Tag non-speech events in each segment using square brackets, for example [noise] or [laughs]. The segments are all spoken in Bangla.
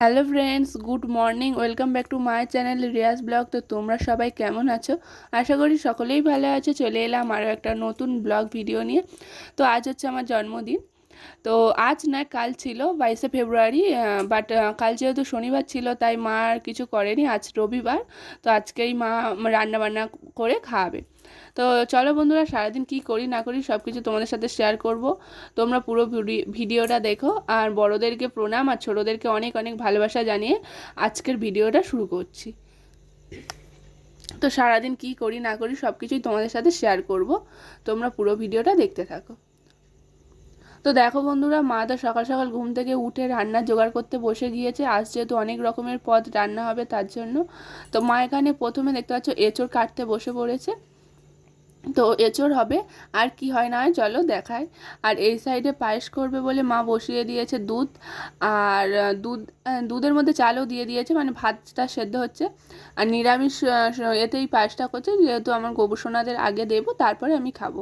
Hello friends, good morning, welcome back to my channel Riyaz vlog. তো তোমরা সবাই কেমন আছো? আশা করি সকলেই ভালো আছো। চলে এলাম আরও একটা নতুন ব্লগ ভিডিও নিয়ে। তো আজ হচ্ছে আমার জন্মদিন। তো আজ নয় কাল ছিল বাইশে ফেব্রুয়ারি বাট কাল যেহেতু শনিবার ছিল, তাই মা আর কিছু করেনি। আজ রবিবার, তো আজকেই মা রান্না বান্না করে খাওয়াবে। তো চলো বন্ধুরা, সারাদিন কি করি না করি সব কিছু তোমাদের সাথে শেয়ার করব। তোমরা পুরো ভিডিওটা দেখো, আর বড়োদেরকে প্রণাম, আর ছোটোদেরকে অনেক অনেক ভালোবাসা জানিয়ে আজকের ভিডিওটা শুরু করছি। তো সারাদিন কি করি না করি সব কিছুই তোমাদের সাথে শেয়ার করব। তোমরা পুরো ভিডিওটা দেখতে থাকো। তো দেখো বন্ধুরা, মা তো সকাল সকাল ঘুম থেকে উঠে রান্না জোগাড় করতে বসে গিয়েছে। আজ যেহেতু অনেক রকমের পদ রান্না হবে তার জন্য। তো মা এখানে প্রথমে দেখতে পাচ্ছ এঁচড় কাটতে বসে পড়েছে। তো এঁচড় হবে, আর কি হয় না হয় চলো দেখায় আর এই সাইডে পায়েস করবে বলে মা বসিয়ে দিয়েছে দুধ। আর দুধ দুধের মধ্যে চালও দিয়ে দিয়েছে মানে ভাতটা সেদ্ধ হচ্ছে। আর নিরামিষ এতেই পায়েসটা করছে, যেহেতু আমার গোবুসোনাদের আগে দেবো, তারপরে আমি খাব।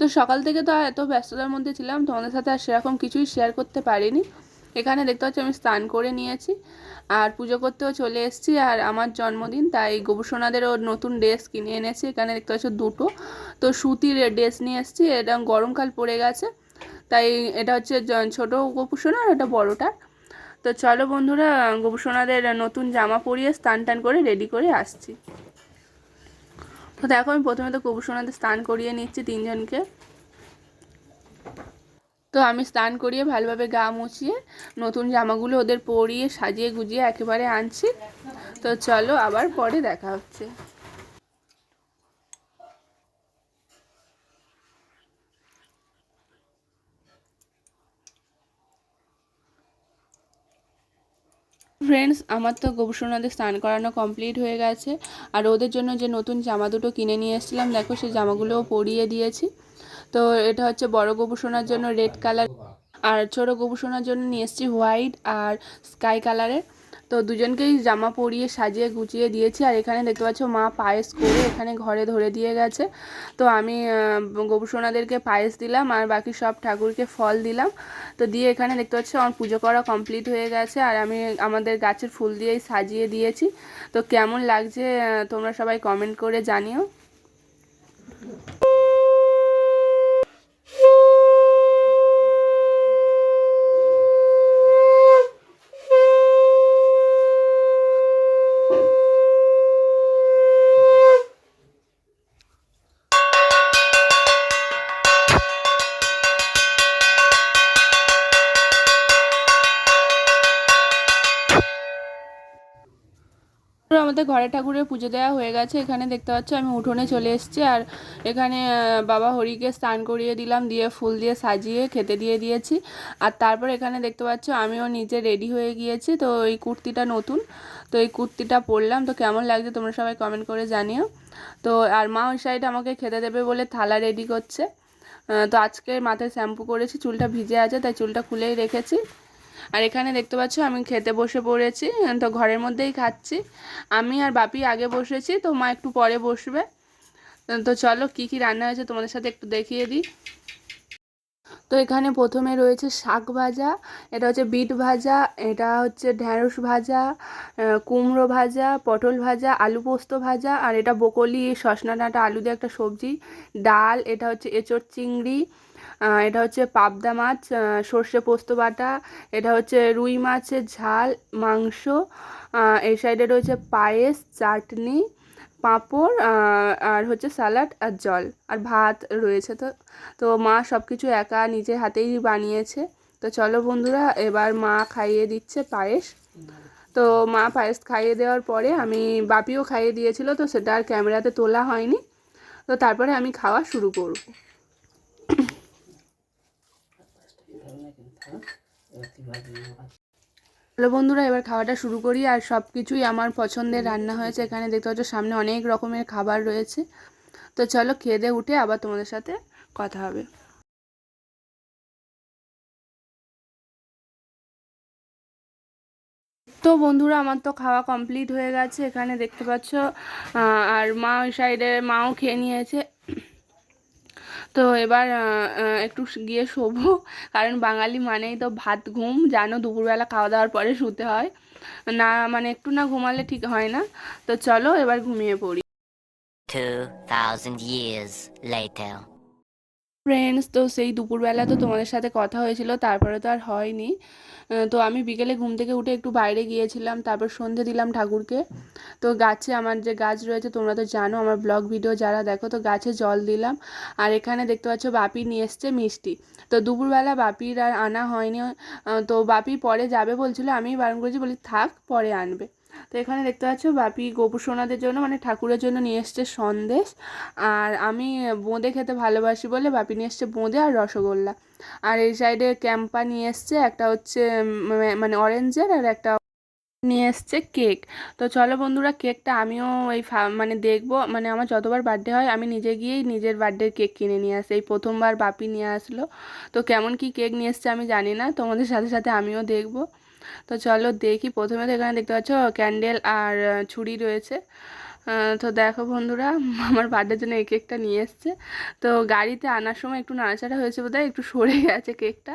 তো সকাল থেকে তো এত ব্যস্ততার মধ্যে ছিলাম তোমাদের সাথে আর সেরকম কিছুই শেয়ার করতে পারিনি। এখানে দেখতে পাচ্ছি আমি স্নান করে নিয়েছি, আর পুজো করতেও চলে এসেছি, আর আমার জন্মদিন, তাই গোবুসোনাদেরও নতুন ড্রেস কিনে এনেছি। এখানে দেখতে পাচ্ছ দুটো, তো সুতির ড্রেস নিয়ে এসেছি, এটা গরমকাল পড়ে গেছে, তাই এটা হচ্ছে ছোটো গোপুসোনা আর এটা বড়োটা। তো চলো বন্ধুরা গোপুসোনাদের নতুন জামা পরিয়ে স্নান টান করে রেডি করে আসছি। তো দেখো, আমি প্রথমে তো গোপুসোনাদের স্নান করিয়ে নিচ্ছি তিনজনকে। তো আমি স্নান করিয়ে ভালোভাবে গা মুছিয়ে নতুন জামাগুলো ওদের পরিয়ে সাজিয়ে গুজিয়ে একেবারে আনছি। তো চলো আবার পরে দেখা হচ্ছে। ফ্রেন্ডস আমার তো গোবর্ষণাদের স্নান করানো কমপ্লিট হয়ে গেছে। আর ওদের জন্য যে নতুন জামা দুটো কিনে নিয়ে এসেছিলাম, দেখো সেই জামাগুলোও পরিয়ে দিয়েছি। তো এটা হচ্ছে বড় গোবুসোনার জন্য রেড কালার আর ছোটো গোবুসোনার জন্য নিয়ে এসেছি হোয়াইট আর স্কাই কালারের তো দুজনকেই জামা পরিয়ে সাজিয়ে গুছিয়ে দিয়েছি। আর এখানে দেখতে পাচ্ছ মা পায়েস করে এখানে ঘরে ধরে দিয়ে গেছে। তো আমি গোবুসোনাদেরকে পায়েস দিলাম আর বাকি সব ঠাকুরকে ফল দিলাম। তো দিয়ে এখানে দেখতে পাচ্ছ আমার পুজো করা কমপ্লিট হয়ে গেছে আর আমি আমাদের গাছের ফুল দিয়েই সাজিয়ে দিয়েছি। তো কেমন লাগছে তোমরা সবাই কমেন্ট করে জানিও। আমাদের ঘরে ঠাকুরের পুজো দেওয়া হয়ে গেছে। এখানে দেখতে পাচ্ছ আমি উঠোনে চলে এসেছি আর এখানে বাবা হরিকে স্নান করিয়ে দিলাম, দিয়ে ফুল দিয়ে সাজিয়ে খেতে দিয়ে দিয়েছি। আর তারপর এখানে দেখতে পাচ্ছ আমিও নিজে রেডি হয়ে গিয়েছি। তো এই কুর্তিটা নতুন, তো এই কুর্তিটা পরলাম। তো কেমন লাগছে তোমরা সবাই কমেন্ট করে জানিও। তো আর মা ওই সাইডে আমাকে খেতে দেবে বলে থালা রেডি করছে। তো আজকে মাথায় শ্যাম্পু করেছি, চুলটা ভিজে আছে, তাই চুলটা খুলেই রেখেছি। আর এখানে দেখতে পাচ্ছ আমি খেতে বসে পড়েছি, তো ঘরের মধ্যেই খাচ্ছি। আমি আর বাপি আগে বসেছি, তো মা একটু পরে বসবে। তো চলো কি কি রান্না হয়েছে তোমাদের সাথে একটু দেখিয়ে দিই। তো এখানে প্রথমে রয়েছে শাক ভাজা, এটা হচ্ছে বিট ভাজা, এটা হচ্ছে ঢ্যাঁড়স ভাজা কুমড়ো ভাজা, পটল ভাজা, আলু পোস্ত ভাজা, আর এটা বকলি সসনা ডাঁটা, আলু দিয়ে একটা সবজি, ডাল, এটা হচ্ছে এঁচড় চিংড়ি এটা হচ্ছে পাবদা মাছ সর্ষে পোস্ত বাটা, এটা হচ্ছে রুই মাছের ঝাল, মাংস এই সাইডে রয়েছে পায়েস, চাটনি, পাঁপড় আর হচ্ছে স্যালাড আর জল, আর ভাত রয়েছে তো। তো মা সব কিছু একা নিজের হাতেই বানিয়েছে। তো চলো বন্ধুরা, এবার মা খাইয়ে দিচ্ছে পায়েস। তো মা পায়েস খাইয়ে দেওয়ার পরে আমি, বাপিও খাইয়ে দিয়েছিল তো সেটা আর ক্যামেরাতে তোলা হয়নি। তো তারপরে আমি খাওয়া শুরু করব। হ্যালো বন্ধুরা, এবার খাওয়াটা শুরু করি। আর সব কিছুই আমার পছন্দের রান্না হয়েছে। এখানে দেখতে পাচ্ছ, সামনে অনেক রকমের খাবার রয়েছে। তো চলো, খেয়ে দিয়ে উঠে আবার তোমাদের সাথে কথা হবে। তো বন্ধুরা, আমার তো খাওয়া কমপ্লিট হয়ে গেছে। এখানে দেখতে পাচ্ছ আর মা ওই সাইডে মাও খেয়ে নিয়েছে। তো এবার একটু গিয়ে শোবো। কারণ বাঙালি মানেই তো ভাত ঘুম। জানো দুপুরবেলা খাওয়া দাওয়ার পরে শুতে হয়। না মানে একটু না ঘুমালে ঠিক হয় না। তো চলো এবার ঘুমিয়ে পড়ি। 2,000 years later. ফ্রেন্ডস তো সেই দুপুরবেলা তো তোমাদের সাথে কথা হয়েছিল, তারপরে তো আর হয়নি। তো আমি বিকেলে ঘুম থেকে উঠে একটু বাইরে গিয়েছিলাম, তারপর সন্ধে দিলাম ঠাকুরকে। তো গাছে আমার যে গাছ রয়েছে, তোমরা তো জানো, আমার ব্লগ ভিডিও যারা দেখো, তো গাছে জল দিলাম। আর এখানে দেখতে পাচ্ছ বাপি নিয়ে এসছে মিষ্টি। তো দুপুরবেলা বাপির আর আনা হয়নি তো বাপি পরে যাবে বলছিল আমি বারণ করেছি, বলি থাক, পরে আনবে। তো এখানে দেখতে পাচ্ছ বাপি গোপু সোনাদের জন্য মানে ঠাকুরের জন্য নিয়ে এসছে সন্দেশ। আর আমি বোঁদে খেতে ভালোবাসি বলে বাপি নিয়ে এসছে বোঁদে আর রসগোল্লা। আর এই সাইডে ক্যাম্পা নিয়ে এসছে, একটা হচ্ছে মানে অরেঞ্জের আর একটা নিয়ে এসছে কেক। তো চলো বন্ধুরা, কেকটা আমিও এই মানে দেখব মানে আমার যতবার বার্থডে হয় আমি নিজে গিয়েই নিজের বার্থডের কেক কিনে নিয়ে আসি। এই প্রথমবার বাপি নিয়ে আসলো। তো কেমন কি কেক নিয়ে এসছে আমি জানি না, তোমাদের সাথে সাথে আমিও দেখব। তো চলো দেখি, প্রথমে তো এখানে দেখতে পাচ্ছ ক্যান্ডেল আর ছুরি রয়েছে। তো দেখো বন্ধুরা, [laughs] আমার বার্থডের জন্য এই কেকটা নিয়ে এসছে। তো গাড়িতে আনার সময় একটু নাড়াচাড়া হয়েছে বোধহয়, একটু সরে [laughs] গেছে কেকটা।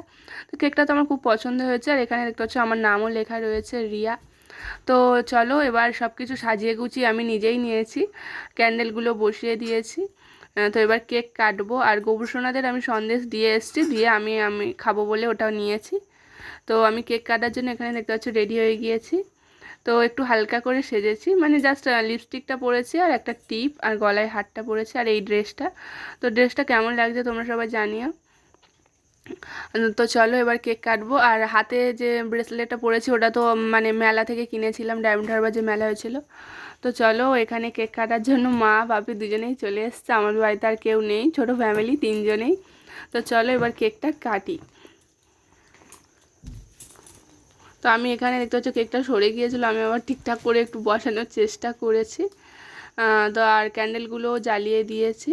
তো কেকটা তো আমার খুব পছন্দ হয়েছে, আর এখানে দেখতে পাচ্ছ আমার নামও লেখা রয়েছে, রিয়া। তো চলো এবার সব কিছু সাজিয়ে গুছিয়ে আমি নিজেই নিয়েছি, ক্যান্ডেলগুলো বসিয়ে দিয়েছি। তো এবার কেক কাটবো, আর গোবরসোনাদের আমি সন্দেশ দিয়ে এসেছি, দিয়ে আমি আমি খাব বলে ওটাও নিয়েছি। তো আমি কেক কাটার জন্য এখানে দেখতে পাচ্ছি রেডি হয়ে গিয়েছি। তো একটু হালকা করে সেজেছি মানে জাস্ট লিপস্টিকটা পরেছি আর একটা টিপ আর গলায় হারটা পরেছি আর এই ড্রেসটা তো ড্রেসটা কেমন লাগছে তোমরা সবাই জানিও। তো চলো এবার কেক কাটবো আর হাতে যে ব্রেসলেটটা পরেছি ওটা তো মানে মেলা থেকে কিনেছিলাম ডায়মন্ড হারবার যে মেলা হয়েছিল। তো চলো এখানে কেক কাটার জন্য মা বাপি দুজনেই চলে এসছে আমার বাড়িতে আর কেউ নেই, ছোট ফ্যামিলি তিনজনেই। তো চলো এবার কেকটা কাটি। তো আমি এখানে দেখতে পাচ্ছি কেকটা সরে গিয়েছিল। আমি আবার ঠিকঠাক করে একটু বসানোর চেষ্টা করেছি। তো আর ক্যান্ডেলগুলোও জ্বালিয়ে দিয়েছি।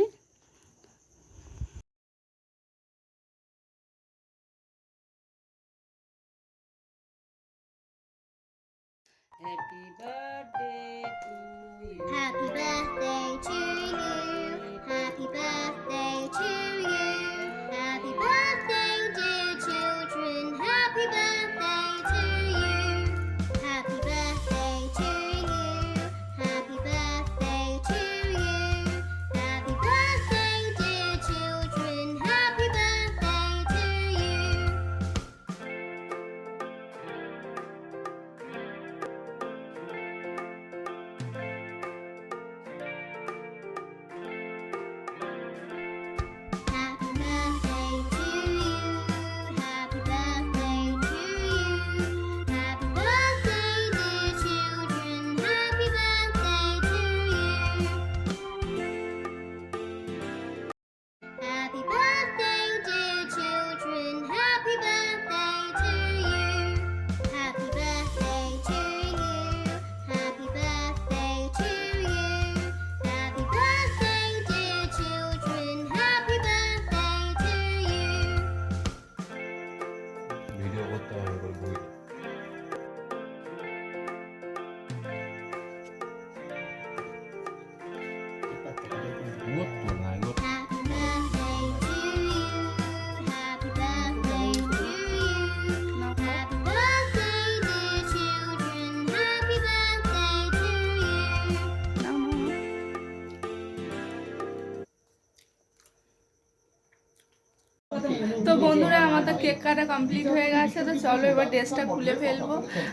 তো বন্ধুরা, আমার তো কেক কাটা কমপ্লিট হয়ে গেছে, তো চলো এবার ড্রেসটা খুলে ফেলব।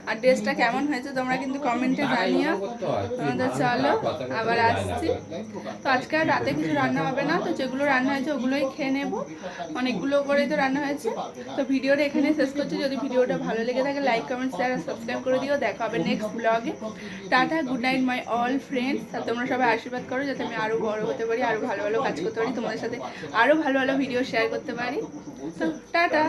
আর ড্রেসটা কেমন হয়েছে তোমরা কিন্তু কমেন্টে জানিও। তো চলো, আবার আসছি। তো আজকে আর রাতে কিছু রান্না হবে না, তো যেগুলো রান্না হয়েছে ওগুলোই খেয়ে নেব। অনেকগুলো করেই তো রান্না হয়েছে। তো ভিডিওটা এখানে শেষ করছি। যদি ভিডিওটা ভালো লেগে থাকে লাইক কমেন্ট শেয়ার আর সাবস্ক্রাইব করে দিও। দেখা হবে নেক্সট ব্লগে tata good night my all friends আর তোমরা সবাই আশীর্বাদ করো, যাতে আমি আরও বড় হতে পারি আরও ভালো ভালো কাজ করতে পারি। তোমাদের সাথে আরও ভালো ভালো ভিডিও শেয়ার করতে পারি। তো টাটা